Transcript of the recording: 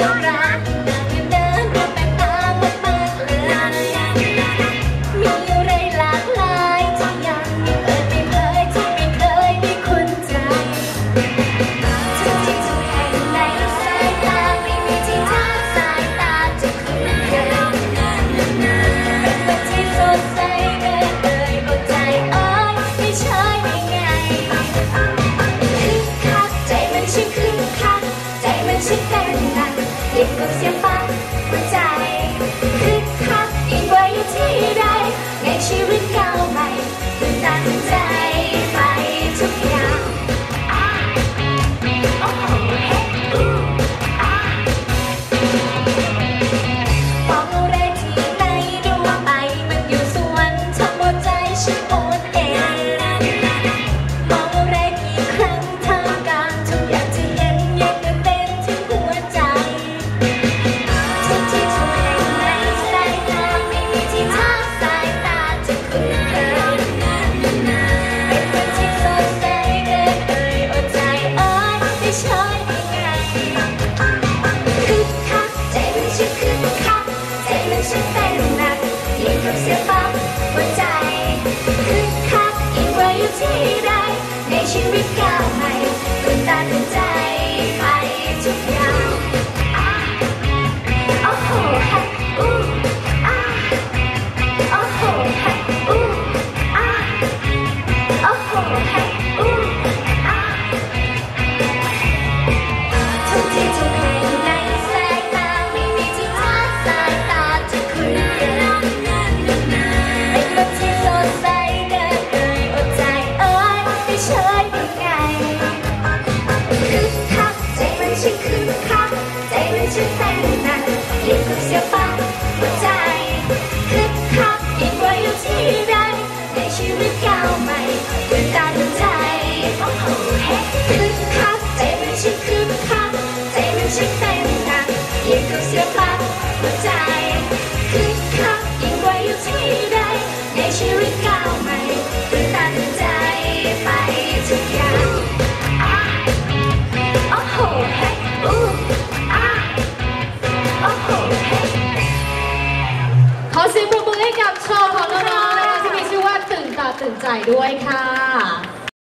Hora, ฟังหัวใจคึกคักยิ่งกว่าที่ใดในชีวิตเก่า เสียงปรบมือให้กับโชว์ของน้องๆนะคะที่มีชื่อว่าตื่นตาตื่นใจด้วยค่ะ